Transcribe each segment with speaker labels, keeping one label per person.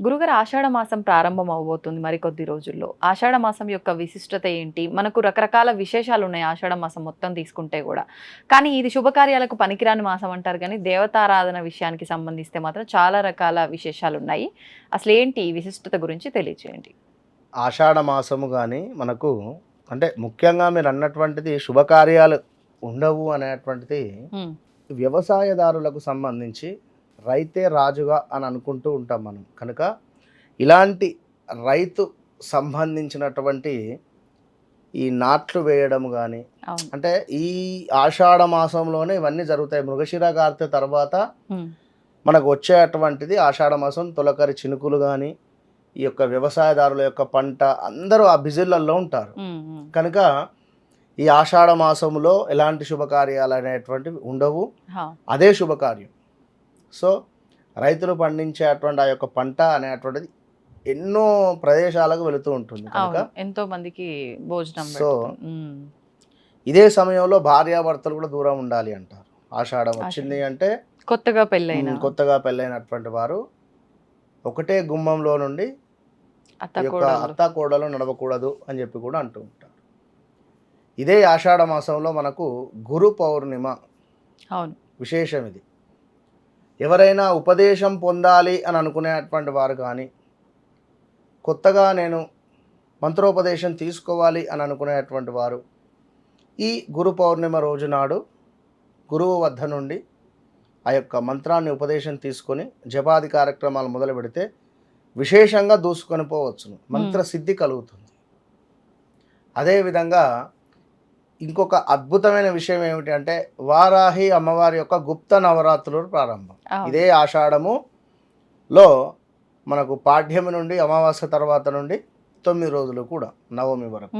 Speaker 1: గురుగారు ఆషాఢ మాసం ప్రారంభం అవబోతుంది మరికొద్ది రోజుల్లో. ఆషాఢ మాసం యొక్క విశిష్టత ఏంటి? మనకు రకరకాల విశేషాలు ఉన్నాయి ఆషాఢ మాసం మొత్తం తీసుకుంటే కూడా. కానీ ఇది శుభకార్యాలకు పనికిరాని మాసం అంటారు కానీ దేవతారాధన విషయానికి సంబంధిస్తే మాత్రం చాలా రకాల విశేషాలు ఉన్నాయి. అసలు ఏంటి ఈ విశిష్టత గురించి తెలియజేయండి
Speaker 2: ఆషాఢ మాసము కానీ మనకు అంటే ముఖ్యంగా మీరు అన్నటువంటిది శుభకార్యాలు ఉండవు అనేటువంటిది. వ్యవసాయదారులకు సంబంధించి రైతే రాజుగా అని అనుకుంటూ ఉంటాం మనం కనుక ఇలాంటి రైతు సంబంధించినటువంటి ఈ నాట్లు వేయడం కానీ అంటే ఈ ఆషాఢ మాసంలోనే ఇవన్నీ జరుగుతాయి మృగశిర కార్తె తర్వాత. మనకు వచ్చేటువంటిది ఆషాఢ మాసం తొలకరి చినుకులు కానీ ఈ యొక్క వ్యవసాయదారుల యొక్క పంట అందరూ ఆ బిజిళ్ళలో ఉంటారు. కనుక ఈ ఆషాఢ మాసంలో ఎలాంటి శుభకార్యాలు అనేటువంటివి ఉండవు. అదే శుభకార్యం సో రైతులు పండించేటువంటి ఆ యొక్క పంట అనేటువంటిది ఎన్నో ప్రదేశాలకు వెళుతూ ఉంటుంది కనుక
Speaker 1: ఎంతో మందికి భోజనం
Speaker 2: సో. ఇదే సమయంలో భార్యాభర్తలు కూడా దూరం ఉండాలి అంటారు. ఆషాఢం వచ్చింది అంటే
Speaker 1: కొత్తగా పెళ్ళైన
Speaker 2: కొత్తగా పెళ్ళైనటువంటి వారు ఒకటే గుమ్మంలో నుండి
Speaker 1: అత్త
Speaker 2: కోడలు నడవకూడదు అని చెప్పి కూడా అంటూ ఉంటారు. ఇదే ఆషాఢ మాసంలో మనకు గురు పౌర్ణిమ
Speaker 1: అవును.
Speaker 2: విశేషం ఇది. ఎవరైనా ఉపదేశం పొందాలి అని అనుకునేటువంటి వారు కానీ కొత్తగా నేను మంత్రోపదేశం తీసుకోవాలి అని అనుకునేటువంటి వారు ఈ గురు పౌర్ణిమ రోజు నాడు గురువు వద్ద నుండి ఆ యొక్క మంత్రాన్ని ఉపదేశం తీసుకొని జపాది కార్యక్రమాలు మొదలు పెడితే విశేషంగా దూసుకొని పోవచ్చును. మంత్ర సిద్ధి కలుగుతుంది. అదేవిధంగా ఇంకొక అద్భుతమైన విషయం ఏమిటి అంటే వారాహి అమ్మవారి యొక్క గుప్త నవరాత్రులు ప్రారంభం. ఇదే ఆషాఢములో మనకు పాఠ్యమి నుండి అమావాస్య తర్వాత నుండి తొమ్మిది రోజులు కూడా నవమి వరకు.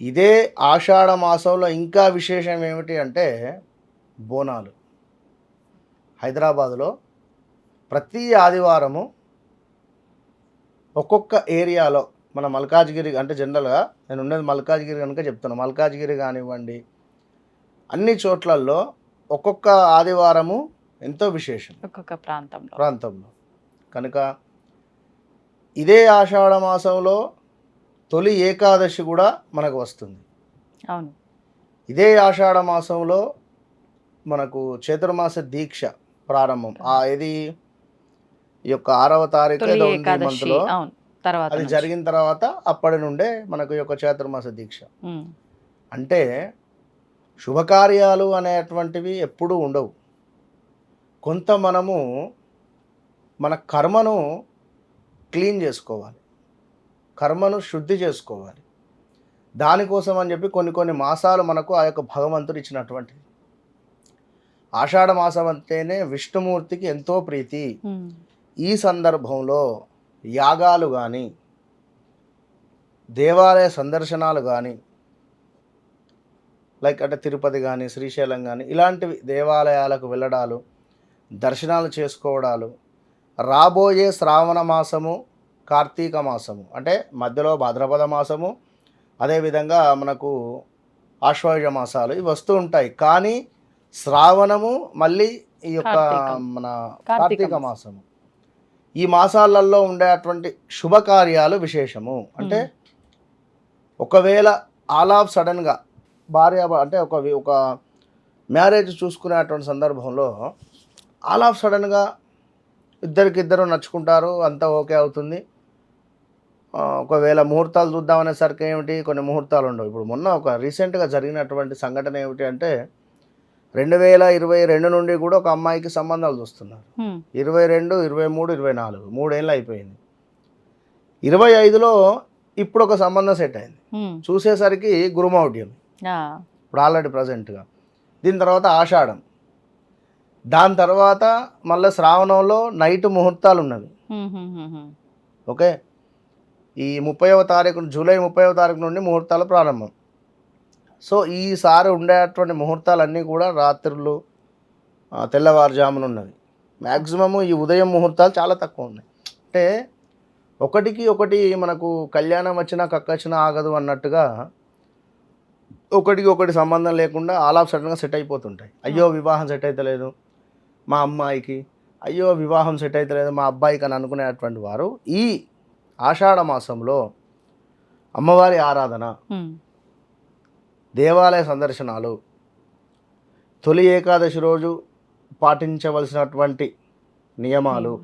Speaker 2: ఇదే ఆషాఢ మాసంలో ఇంకా విశేషం ఏమిటి అంటే బోనాలు హైదరాబాదులో ప్రతి ఆదివారము ఒక్కొక్క ఏరియాలో మన మల్కాజ్గిరి అంటే జనరల్గా నేను ఉండేది మల్కాజ్గిరి కనుక చెప్తున్నా. మల్కాజ్గిరి కానివ్వండి అన్ని చోట్లల్లో ఒక్కొక్క ఆదివారము ఎంతో విశేషం.
Speaker 1: ఒక్కొక్క ప్రాంతంలో.
Speaker 2: ప్రాంతంలో. కనుక ఇదే ఆషాఢ మాసంలో తొలి ఏకాదశి కూడా మనకు వస్తుంది.
Speaker 1: అవును.
Speaker 2: ఇదే ఆషాఢ మాసంలో మనకు చతుర్మాస దీక్ష ప్రారంభం. ఆ ఇది ఈ యొక్క ఆరవ తారీఖు ఏదో ఉంది మంత్లో.
Speaker 1: తర్వాత
Speaker 2: అది. జరిగిన తర్వాత అప్పటి నుండే మనకు యొక్క చతుర్మాస దీక్ష. అంటే శుభకార్యాలు అనేటువంటివి ఎప్పుడూ ఉండవు కొంత మనము మన కర్మను క్లీన్ చేసుకోవాలి కర్మను శుద్ధి చేసుకోవాలి దానికోసం అని చెప్పి కొన్ని కొన్ని మాసాలు మనకు ఆ యొక్క భగవంతుడు ఇచ్చినటువంటిది ఆషాఢ మాసం అంటేనే విష్ణుమూర్తికి ఎంతో ప్రీతి. ఈ సందర్భంలో యాగాలు కానీ దేవాలయ సందర్శనాలు కానీ లైక్ అంటే తిరుపతి కానీ శ్రీశైలం కానీ ఇలాంటివి దేవాలయాలకు వెళ్ళడాలు దర్శనాలు చేసుకోవడాలు రాబోయే శ్రావణ మాసము కార్తీక మాసము అంటే మధ్యలో భాద్రపద మాసము అదేవిధంగా మనకు ఆశ్వయుజ మాసాలు ఇవి వస్తూ ఉంటాయి కానీ శ్రావణము మళ్ళీ ఈ యొక్క. మన
Speaker 1: కార్తీక
Speaker 2: కార్తీక
Speaker 1: మాసం.
Speaker 2: మాసము ఈ మాసాలలో ఉండేటువంటి శుభకార్యాలు విశేషము. అంటే ఒకవేళ ఆల్ ఆఫ్ సడన్గా భార్య అంటే ఒక ఒక మ్యారేజ్ చూసుకునేటువంటి సందర్భంలో ఆల్ ఆఫ్ సడన్గా ఇద్దరికిద్దరు నచ్చుకుంటారు అంతా ఓకే అవుతుంది. ఒకవేళ ముహూర్తాలు చూద్దామనేసరికి ఏమిటి? కొన్ని ముహూర్తాలు ఉండవు. ఇప్పుడు మొన్న ఒక రీసెంట్గా జరిగినటువంటి సంఘటన ఏమిటి అంటే రెండు వేల ఇరవై రెండు నుండి కూడా ఒక అమ్మాయికి సంబంధాలు చూస్తున్నారు. ఇరవై రెండు ఇరవై మూడు ఇరవై నాలుగు మూడేళ్ళు అయిపోయింది. ఇరవై ఐదులో ఇప్పుడు ఒక సంబంధం సెట్ అయింది. చూసేసరికి గురుమౌఢ్యం. ఇప్పుడు ఆల్రెడీ ప్రజెంట్గా. దీని తర్వాత ఆషాఢం. దాని తర్వాత మళ్ళీ శ్రావణంలో నైట్ ముహూర్తాలు ఉన్నవి. ఓకే? ఈ ముప్పైవ తారీఖు జూలై ముప్పైవ తారీఖు నుండి ముహూర్తాలు ప్రారంభం. సో ఈసారి ఉండేటువంటి ముహూర్తాలన్నీ కూడా రాత్రులు తెల్లవారుజామున ఉన్నవి. మ్యాక్సిమము ఈ ఉదయం ముహూర్తాలు చాలా తక్కువ ఉన్నాయి. అంటే ఒకటికి ఒకటి మనకు కళ్యాణం వచ్చినా కక్కచ్చినా ఆగదు అన్నట్టుగా ఒకటికి ఒకటి సంబంధం లేకుండా ఆల్ ఆఫ్ సడన్గా సెట్ అయిపోతుంటాయి. అయ్యో వివాహం సెట్ అవుతలేదు మా అమ్మాయికి. అయ్యో వివాహం సెట్ అవుతలేదు మా అబ్బాయికి అని అనుకునేటువంటి వారు ఈ ఆషాఢ మాసంలో అమ్మవారి ఆరాధన దేవాలయ సందర్శనాలు. తొలి ఏకాదశి రోజు పాటించవలసినటువంటి నియమాలు.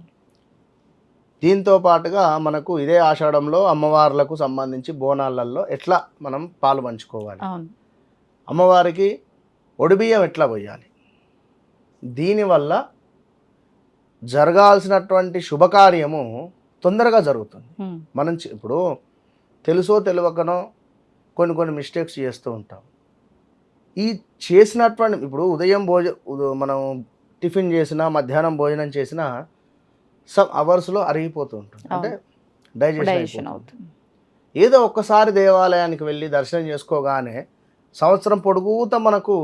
Speaker 2: దీంతో పాటుగా మనకు ఇదే ఆషాఢంలో అమ్మవార్లకు సంబంధించి బోనాలలో ఎట్లా మనం పాలు పంచుకోవాలి? అమ్మవారికి ఒడిబియ్యం ఎట్లా పోయాలి? దీనివల్ల జరగాల్సినటువంటి శుభకార్యము తొందరగా జరుగుతుంది. మనం ఇప్పుడు తెలుసో తెలియకనో కొన్ని కొన్ని మిస్టేక్స్ చేస్తూ ఉంటాం. ఈ చేసినటువంటి ఇప్పుడు ఉదయం భోజ మనం టిఫిన్ చేసినా మధ్యాహ్నం భోజనం చేసినా సమ్ అవర్స్లో అరిగిపోతూ ఉంటుంది. అంటే డైజెషన్.
Speaker 1: అవుతుంది.
Speaker 2: ఏదో ఒక్కసారి దేవాలయానికి వెళ్ళి దర్శనం చేసుకోగానే సంవత్సరం పొడుగుతా మనకు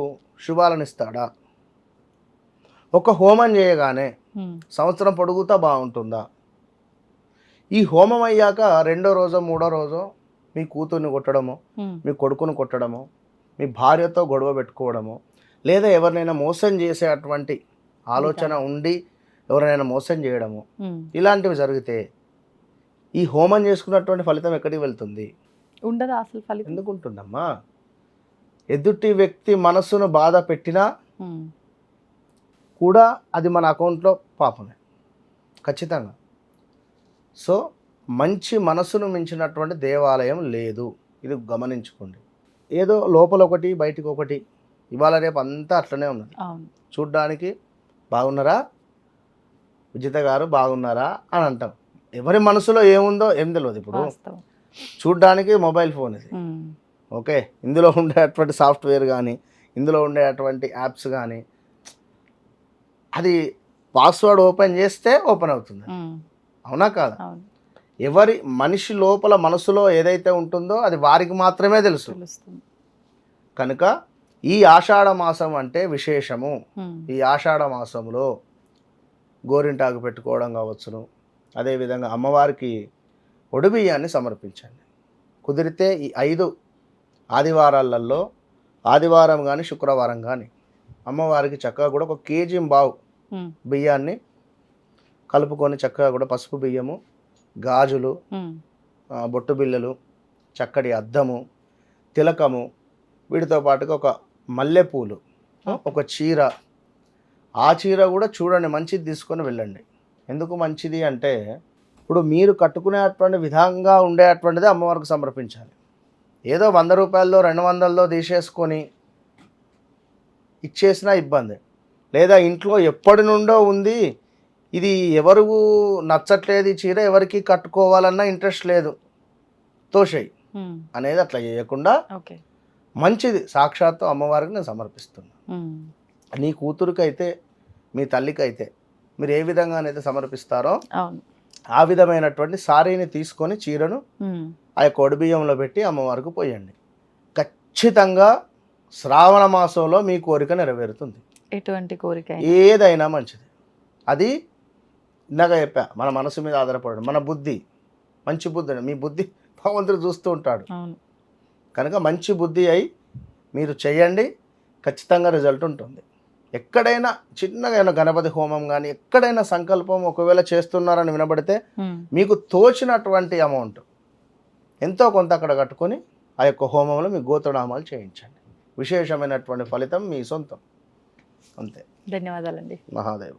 Speaker 2: శుభాలను ఇస్తాడా? ఒక హోమం చేయగానే సంవత్సరం పొడుగుతా బాగుంటుందా? ఈ హోమం అయ్యాక రెండో రోజో మూడో రోజో మీ కూతుర్ని కొట్టడము మీ కొడుకుని కొట్టడము మీ భార్యతో గొడవ పెట్టుకోవడము లేదా ఎవరినైనా మోసం చేసేటువంటి ఆలోచన ఉండి ఎవరినైనా మోసం చేయడము. ఇలాంటివి జరిగితే ఈ హోమం చేసుకున్నటువంటి ఫలితం ఎక్కడికి వెళ్తుంది?
Speaker 1: ఉండదా అసలు ఫలితం?
Speaker 2: ఎందుకు ఉంటుందమ్మా? ఎదుటి వ్యక్తి మనస్సును బాధ పెట్టినా కూడా అది మన అకౌంట్లో పాపమే. ఖచ్చితంగా. సో మంచి మనసును మించినటువంటి దేవాలయం లేదు. ఇది గమనించుకోండి. ఏదో లోపల ఒకటి బయటికి ఒకటి ఇవాళ రేపు అంతా అట్లనే ఉన్నది. చూడ్డానికి బాగున్నారా? విజిత గారు బాగున్నారా? అని అంటాం. ఎవరి మనసులో ఏముందో ఏం తెలియదు ఇప్పుడు. చూడ్డానికి మొబైల్ ఫోన్ ఇది. ఓకే. ఇందులో ఉండేటువంటి సాఫ్ట్వేర్ కానీ ఇందులో ఉండేటువంటి యాప్స్ కానీ అది పాస్వర్డ్ ఓపెన్ చేస్తే ఓపెన్ అవుతుంది. అవునా కాదా? ఎవరి మనిషి లోపల మనసులో ఏదైతే ఉంటుందో అది వారికి మాత్రమే తెలుసు. కనుక ఈ ఆషాఢ మాసం అంటే విశేషము. ఈ ఆషాఢ మాసంలో గోరింటాకు పెట్టుకోవడం కావచ్చును. అదేవిధంగా అమ్మవారికి ఒడిబియ్యాన్ని సమర్పించండి. కుదిరితే ఈ ఐదు ఆదివారాలలో ఆదివారం కానీ శుక్రవారం కానీ అమ్మవారికి చక్కగా కూడా ఒక కేజీ బావు బియ్యాన్ని కలుపుకొని చక్కగా కూడా పసుపు బియ్యము గాజులు బొట్టు బిళ్ళలు చక్కటి అద్దము తిలకము వీటితో పాటుగా ఒక మల్లెపూలు ఒక చీర. ఆ చీర కూడా చూడండి మంచిది తీసుకొని వెళ్ళండి. ఎందుకు మంచిది అంటే ఇప్పుడు మీరు కట్టుకునేటువంటి విధంగా ఉండేటువంటిది అమ్మవారికి సమర్పించాలి. ఏదో వంద రూపాయల్లో రెండు వందల్లో తీసేసుకొని ఇచ్చేసినా ఇబ్బంది. లేదా ఇంట్లో ఎప్పటి నుండో ఉంది ఇది ఎవరు నచ్చట్లేదు ఈ చీర ఎవరికి కట్టుకోవాలన్నా ఇంట్రెస్ట్ లేదు. తోషయ్
Speaker 1: ఉమ్,
Speaker 2: అనేది అట్లా చేయకుండా మంచిది. సాక్షాత్తు అమ్మవారికి నేను సమర్పిస్తున్నా.
Speaker 1: ఉమ్,
Speaker 2: నీ కూతురికైతే మీ తల్లికైతే మీరు ఏ విధంగానైతే సమర్పిస్తారో ఆ విధమైనటువంటి సారీని తీసుకొని చీరను
Speaker 1: ఉమ్,
Speaker 2: ఆ యొక్క ఒడిబియ్యంలో పెట్టి అమ్మవారికి పోయండి. ఖచ్చితంగా శ్రావణ మాసంలో మీ కోరిక నెరవేరుతుంది.
Speaker 1: ఎటువంటి కోరిక.
Speaker 2: ఏదైనా మంచిది. అది ఇందాక చెప్పా మన మనసు మీద ఆధారపడడం మన బుద్ధి మంచి బుద్ధి మీ బుద్ధి భగవంతుడు చూస్తూ ఉంటాడు. కనుక మంచి బుద్ధి అయి మీరు చేయండి ఖచ్చితంగా రిజల్ట్ ఉంటుంది. ఎక్కడైనా చిన్నగా గణపతి హోమం కానీ ఎక్కడైనా సంకల్పం ఒకవేళ చేస్తున్నారని వినబడితే మీకు తోచినటువంటి అమౌంట్ ఎంతో కొంత అక్కడ కట్టుకొని ఆ యొక్క హోమంలో మీ గోత్రనామాలు చేయించండి. విశేషమైనటువంటి ఫలితం మీ సొంతం. అంతే.
Speaker 1: ధన్యవాదాలండి.
Speaker 2: మహాదేవ.